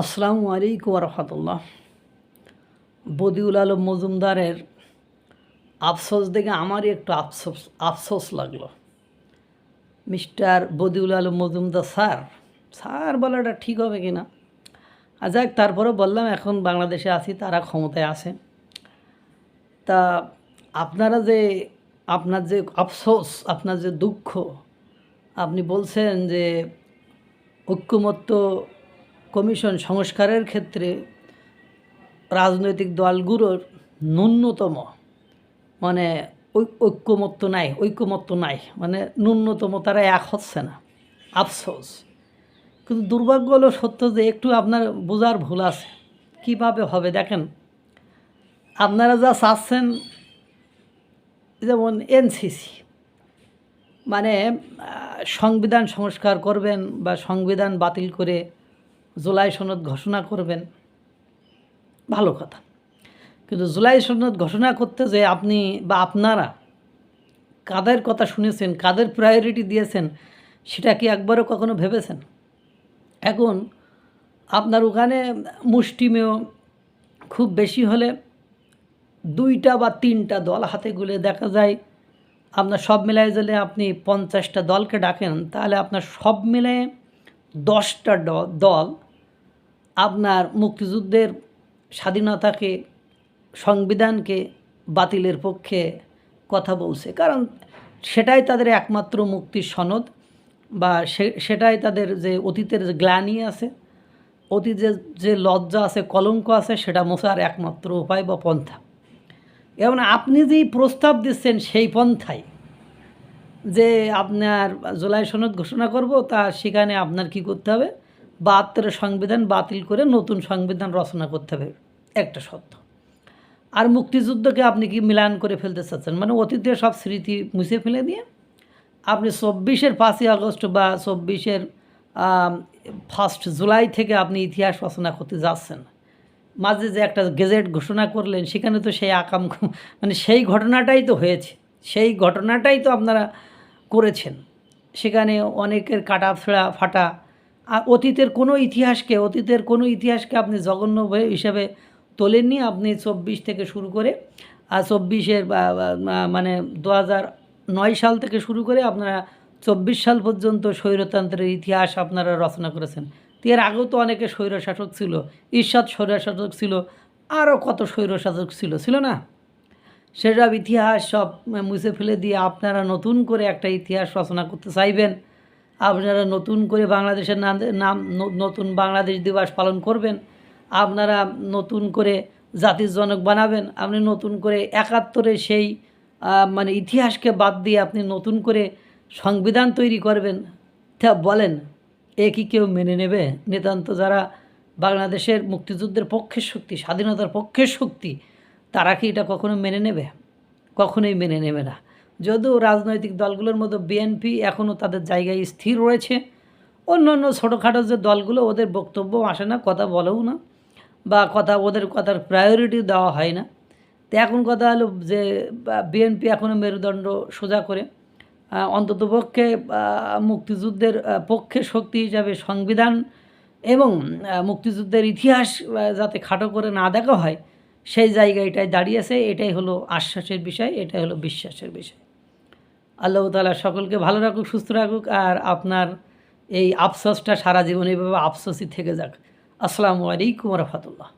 আসসালামু আলাইকুম রহমতুল্লাহ। বদিউল আলম মজুমদারের আফসোস দেখে আমারই একটু আফসোস আফসোস লাগল। Mister Badiul Alam Majumdar, sir sir বলাটা ঠিক হবে কি না? যাক তারপরে বললাম, এখন বাংলাদেশে আছি, তারা ক্ষমতায় আছে। তা আপনারা যে, আপনার যে আফসোস, আপনার যে দুঃখ, আপনি বলছেন যে ঐক্যমত্য কমিশন সংস্কারের ক্ষেত্রে রাজনৈতিক দলগুলোর ন্যূনতম মানে ঐক্যমত্য নাই ঐক্যমত্য নাই মানে ন্যূনতম তারা এক হচ্ছে না, আফসোস। কিন্তু দুর্ভাগ্য হলো সত্য যে একটু আপনার বোঝার ভুল আছে। কীভাবে হবে দেখেন, আপনারা যা চাচ্ছেন, যেমন এনসিসি মানে সংবিধান সংস্কার করবেন বা সংবিধান বাতিল করে জুলাই সনদ ঘোষণা করবেন, ভালো কথা। কিন্তু জুলাই সনদ ঘোষণা করতে যে আপনি বা আপনারা কাদের কথা শুনেছেন, কাদের প্রায়োরিটি দিয়েছেন, সেটা কি একবারও কখনো ভেবেছেন? এখন আপনার ওখানে মুষ্টিমেয় খুব বেশি হলে দুইটা বা তিনটা দল হাতে গুলে দেখা যায়, আপনার সব মিলাই যদি আপনি পঞ্চাশটা দলকে ডাকেন, তাহলে আপনার সব মিলে দশটা দল আপনার মুক্তিযুদ্ধের স্বাধীনতাকে, সংবিধানকে বাতিলের পক্ষে কথা বলছে। কারণ সেটাই তাদের একমাত্র মুক্তির সনদ বা সেটাই তাদের যে অতীতের যে গ্লানি আছে অতীতের যে লজ্জা আছে, কলঙ্ক আছে, সেটা মোছার একমাত্র উপায় বা পন্থা। এবং আপনি যেই প্রস্তাব দিচ্ছেন সেই পন্থায় যে আপনার জুলাই সনদ ঘোষণা করব, তা সেখানে আপনার কি করতে হবে? বাহাত্তরের সংবিধান বাতিল করে নতুন সংবিধান রচনা করতে হবে, একটা সত্য আর মুক্তিযুদ্ধকে আপনি কি মিলান করে ফেলতে চাচ্ছেন? মানে অতীতের সব স্মৃতি মুছে ফেলে দিয়ে আপনি চব্বিশের পাঁচই আগস্ট বা চব্বিশের ফার্স্ট জুলাই থেকে আপনি ইতিহাস রচনা করতে যাচ্ছেন। মাঝে যে একটা গেজেট ঘোষণা করলেন, সেখানে তো সেই আকাম মানে সেই ঘটনাটাই তো হয়েছে। সেই ঘটনাটাই তো আপনারা করেছেন। সেখানে অনেকের কাটা ফেড়া ফাটা অতীতের কোনো ইতিহাসকে, অতীতের কোনো ইতিহাসকে আপনি জঘন্য হিসেবে তোলেননি। আপনি চব্বিশ থেকে শুরু করে আর চব্বিশের মানে দু নয় সাল থেকে শুরু করে আপনারা চব্বিশ সাল পর্যন্ত স্বৈরতন্ত্রের ইতিহাস আপনারা রচনা করেছেন। এর আগেও তো অনেকে স্বৈরশাসক ছিল ঈর্ষাদ স্বৈরশাসক ছিল, আরও কত স্বৈরশাসক ছিল ছিল না? সেসব ইতিহাস সব মুছে ফেলে দিয়ে আপনারা নতুন করে একটা ইতিহাস রচনা করতে চাইবেন। আপনারা নতুন করে বাংলাদেশের নাম নাম নতুন বাংলাদেশ দিবস পালন করবেন, আপনারা নতুন করে জাতির জনক বানাবেন, আপনি নতুন করে একাত্তরে সেই মানে ইতিহাসকে বাদ দিয়ে আপনি নতুন করে সংবিধান তৈরি করবেন, তা বলেন, এ কি কেউ মেনে নেবে? নিতান্ত যারা বাংলাদেশের মুক্তিযুদ্ধের পক্ষের শক্তি, স্বাধীনতার পক্ষের শক্তি, তারা কি এটা কখনো মেনে নেবে? কখনোই মেনে নেবে না। যদিও রাজনৈতিক দলগুলোর মতো বিএনপি এখনও তাদের জায়গায় স্থির রয়েছে অন্য অন্য ছোটোখাটো যে দলগুলো ওদের বক্তব্য আসে না, কথা বলেও না, বা কথা ওদের কথার প্রায়োরিটি দেওয়া হয় না। তো এখন কথা হলো যে বিএনপি এখনও মেরুদণ্ড সোজা করে অন্ততপক্ষে মুক্তিযুদ্ধের পক্ষে শক্তি হিসাবে সংবিধান এবং মুক্তিযুদ্ধের ইতিহাস যাতে খাটো করে না দেখা হয়, সেই জায়গায় জায়গাটায় দাঁড়িয়েছে, এটাই হলো আশ্বাসের বিষয়, এটাই হলো বিশ্বাসের বিষয়। আল্লাহ তালা সকলকে ভালো রাখুক, সুস্থ রাখুক, আর আপনার এই আফসোসটা সারা জীবন এইভাবে আফসোসই থেকে যাক। আসসালামু আলাইকুম রহমতুল্লাহ।